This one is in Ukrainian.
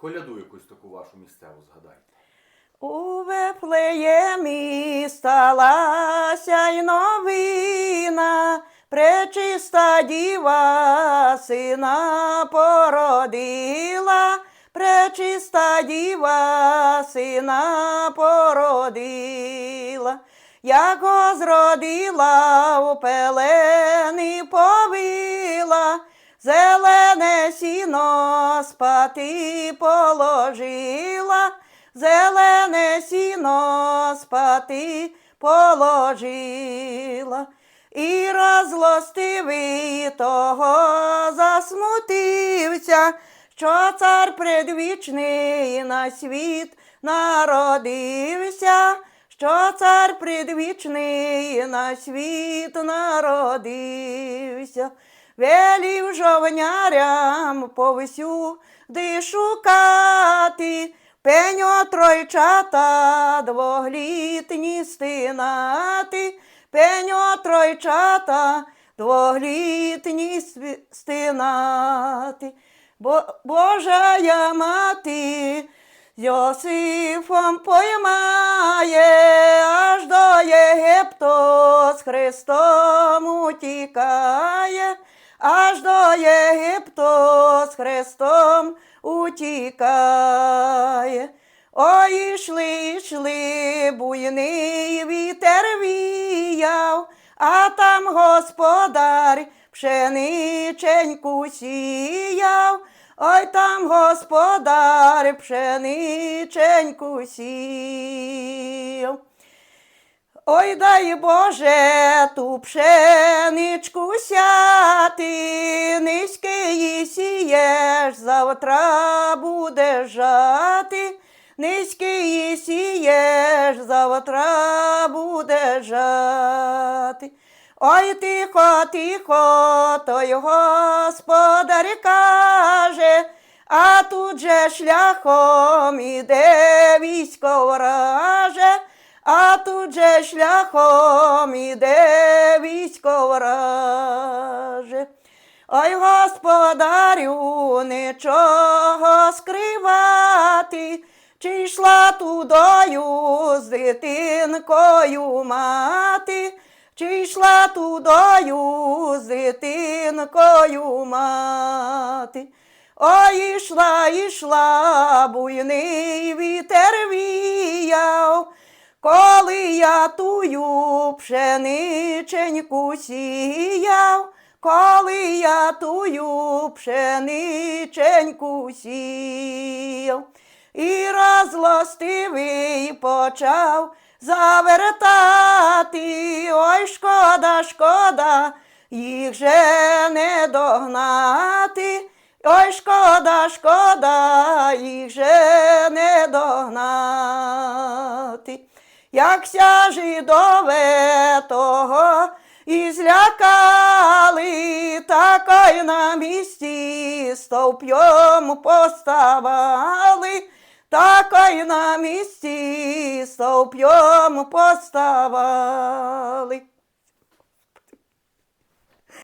Коляду якусь таку вашу місцеву згадайте. У Вифлеємі сталася й новина, пречиста діва сина породила, пречиста діва сина породила. Яго зродила у пелени повила, зелене сіно спати положила, зелене сіно спати положила. І розлостивий того засмутився, що цар предвічний на світ народився, що цар предвічний на світ народився. Велів жовнярям повсюди шукати, пеньо тройчата двоглітні стинати, пеньо тройчата двоглітні стинати. Бо, Божая мати з Йосифом поймає, аж до Єгипту з Христом утікає, аж до Єгипту з Христом утікає. Ой, йшли, йшли, буйний вітер віяв, а там господар пшениченьку сіяв, ой там господар пшениченьку сіяв. Ой, дай Боже, ту пшеничку сяти, низький сієш, завтра буде жати, низький сієш, завтра буде жати. Ой, тихо, тихо, той господар каже, а тут же шляхом іде військо враже, а тут же шляхом іде військо враже. Ой, господарю, нічого скривати, чи йшла тудою з дитинкою мати, чи йшла тудою з дитинкою мати. Ой, ішла, ішла, буйний вітер віяв, коли я тую пшениченьку сіяв, коли я тую пшениченьку сіяв, і розлостивий почав завертати, ой, шкода, шкода, їх же не догнати. Ой, шкода, шкода, їх же не догнати. Якся жидове того і злякали, так й на місці стовп'єм поставали, так й на місці стовп'єм поставали.